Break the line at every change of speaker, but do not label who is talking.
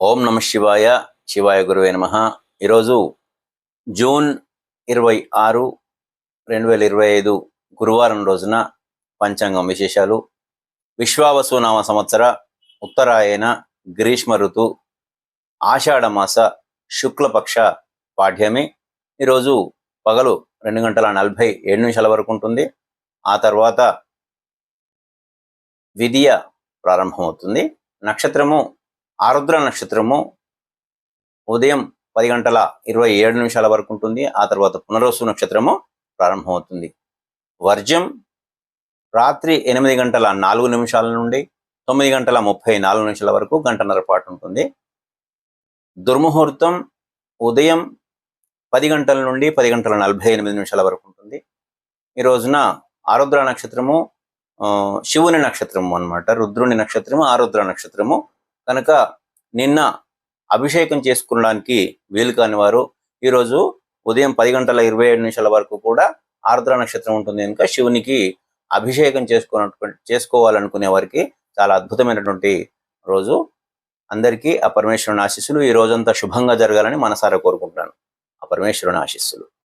ఓం నమ శివాయ శివాయ గురువే నమ. ఈరోజు జూన్ ఇరవై ఆరు రెండు వేల ఇరవై ఐదు గురువారం రోజున పంచాంగం విశేషాలు. విశ్వావసునామ సంవత్సర ఉత్తరాయణ గ్రీష్మ ఋతు ఆషాఢమాస శుక్లపక్ష పాఠ్యమి ఈరోజు పగలు రెండు గంటల నలభై ఏడు నిమిషాల వరకు ఉంటుంది. ఆ తర్వాత విధియ ప్రారంభమవుతుంది. నక్షత్రము ఆరుద్ర నక్షత్రము ఉదయం పది గంటల ఇరవై ఏడు నిమిషాల వరకు ఉంటుంది. ఆ తర్వాత పునరోసు నక్షత్రము ప్రారంభమవుతుంది. వర్జం రాత్రి ఎనిమిది గంటల నాలుగు నిమిషాల నుండి తొమ్మిది గంటల ముప్పై నాలుగు నిమిషాల వరకు గంటన్నర పాటు ఉంటుంది. దుర్ముహూర్తం ఉదయం పది గంటల నుండి పది గంటల నలభై ఎనిమిది నిమిషాల వరకు ఉంటుంది. ఈ రోజున ఆరుద్ర నక్షత్రము శివుని నక్షత్రము అన్నమాట. రుద్రుని నక్షత్రము ఆరుద్ర నక్షత్రము కనుక నిన్న అభిషేకం చేసుకోవడానికి వీలు కాని వారు ఈరోజు ఉదయం పది గంటల ఇరవై ఏడు నిమిషాల వరకు కూడా ఆర్ద్ర నక్షత్రం ఉంటుంది కనుక శివునికి అభిషేకం చేసుకున్నటువంటి చేసుకోవాలనుకునే వారికి చాలా అద్భుతమైనటువంటి రోజు. అందరికీ ఆ పరమేశ్వరుని ఆశీస్సులు. ఈ రోజంతా శుభంగా జరగాలని మనసారా కోరుకుంటున్నాను. ఆ పరమేశ్వరుని ఆశీస్సులు.